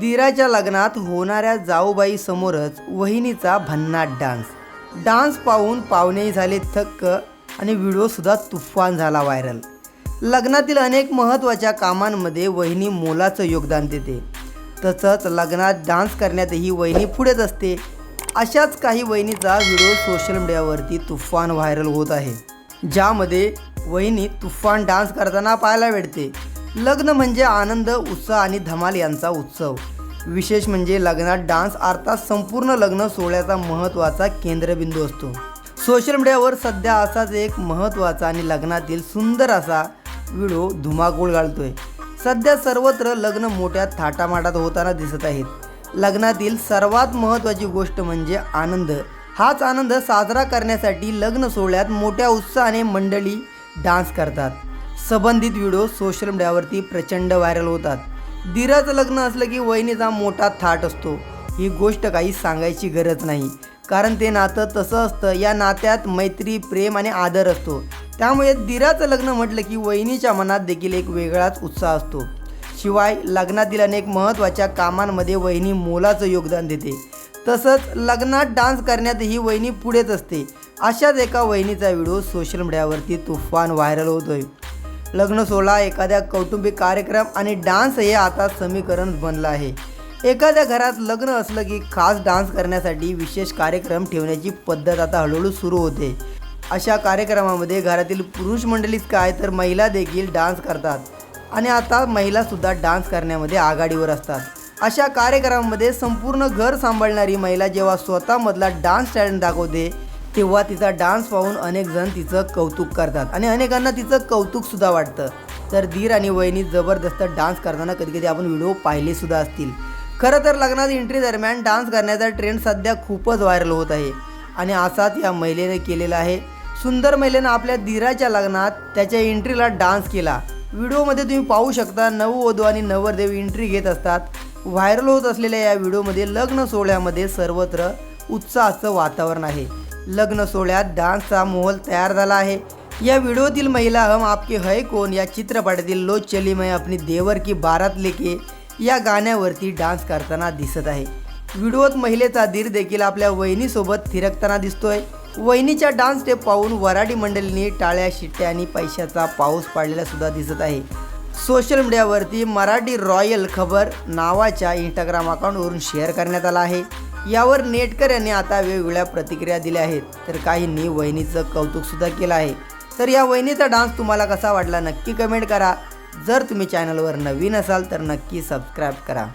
दिराच्या लग्नात होणाऱ्या जाऊबाई समोरच वहिनीचा भन्नाट डान्स. डान्स पाहून पाहुणेही झाले थक्क आणि व्हिडिओसुद्धा तुफान झाला व्हायरल. लग्नातील अनेक महत्त्वाच्या कामांमध्ये वहिनी मोलाचं योगदान देते. तसंच लग्नात डान्स करण्यातही वहिनी पुढेच असते. अशाच काही वहिनीचा व्हिडिओ सोशल मीडियावरती तुफान व्हायरल होत आहे. ज्यामध्ये वहिनी तुफान डान्स करताना पाहायला मिळते लग्न म्हणजे आनंद उत्साह आणि धमाल यांचा उत्सव. विशेष म्हणजे लग्नात डान्स अर्थात संपूर्ण लग्न सोहळ्याचा महत्त्वाचा केंद्रबिंदू असतो. सोशल मीडियावर सध्या असाच एक महत्त्वाचा आणि लग्नातील सुंदर असा व्हिडिओ धुमाकूळ घालतोय. सध्या सर्वत्र लग्न मोठ्या थाटामाटात होताना दिसत आहेत. लग्नातील सर्वात महत्त्वाची गोष्ट म्हणजे आनंद. हाच आनंद साजरा करण्यासाठी लग्न सोहळ्यात मोठ्या उत्साहाने मंडळी डान्स करतात. संबंधित व्हिडिओ सोशल मीडियावरती प्रचंड व्हायरल होतात. दिराचं लग्न असलं की वहिनीचा मोठा थाट असतो. ही गोष्ट काही सांगायची गरज नाही. कारण ते नातं तसं असतं. या नात्यात मैत्री प्रेम आणि आदर असतो. त्यामुळे दिराचं लग्न म्हटलं की वहिनीच्या मनात देखील एक वेगळाच उत्साह असतो. शिवाय लग्नातील अनेक महत्त्वाच्या कामांमध्ये वहिनी मोलाचं योगदान देते. तसंच लग्नात डान्स करण्यातही वहिनी पुढेच असते. अशाच एका वहिनीचा व्हिडिओ सोशल मीडियावरती तुफान व्हायरल होतोय. लग्न सोहळा एखाद्या कौटुंबिक कार्यक्रम आणि डान्स हे आता समीकरण बनलं आहे. एखाद्या घरात लग्न असलं की खास डान्स करण्यासाठी विशेष कार्यक्रम ठेवण्याची पद्धत आता हळूहळू सुरू होते. अशा कार्यक्रमामध्ये घरातील पुरुष मंडळीच काय तर महिला देखील डान्स करतात आणि आता महिलासुद्धा डान्स करण्यामध्ये आघाडीवर असतात. अशा कार्यक्रमामध्ये संपूर्ण घर सांभाळणारी महिला जेव्हा स्वतःमधला डान्स टॅलेंट दाखवते तेव्हा तिचा डान्स पाहून अनेक जण तिचं कौतुक करतात. आणि अनेकांना तिचं कौतुकसुद्धा वाटतं. तर धीर आणि वहिनी जबरदस्त डान्स करताना कधी कधी आपण व्हिडिओ पाहिलेसुद्धा असतील. खरं तर लग्नात एंट्री दरम्यान डान्स करण्याचा ट्रेंड सध्या खूपच व्हायरल होत आहे. आणि असाच या महिलेने केलेला आहे. सुंदर महिलेनं आपल्या धीराच्या लग्नात त्याच्या एंट्रीला डान्स केला. व्हिडिओमध्ये तुम्ही पाहू शकता नववधू आणि नवरदेव एंट्री घेत असतात. व्हायरल होत असलेल्या या व्हिडिओमध्ये लग्न सोहळ्यामध्ये सर्वत्र उत्साहाचं वातावरण आहे. लग्न सोहळ्यात डान्सचा मोहोल तयार झाला आहे. या व्हिडिओतील महिला हम आपके है कोण? या चित्रपटातील लो चली मैं अपनी देवर की बारात लेके या गाण्यावरती डान्स करताना दिसत आहे. व्हिडिओत महिलेचा धीर देखील आपल्या वहिनीसोबत थिरकताना दिसतोय. वहिनीच्या डान्स स्टेप पाहून वराडी मंडळींनी टाळ्या शिट्ट्या आणि पैशाचा पाऊस पाडलेला सुद्धा दिसत आहे. सोशल मीडियावरती मराठी रॉयल खबर नावाच्या इंस्टाग्राम अकाउंटवरून शेअर करण्यात आला आहे. यावर नेटकर यांनी आता वेगवेगळ्या प्रतिक्रिया दिल्या आहेत. तर काहींनी वहिनीचं कौतुकसुद्धा केलं आहे. तर या वहिनीचा डान्स तुम्हाला कसा वाटला नक्की कमेंट करा. जर तुम्ही चॅनलवर नवीन असाल तर नक्की सबस्क्राईब करा.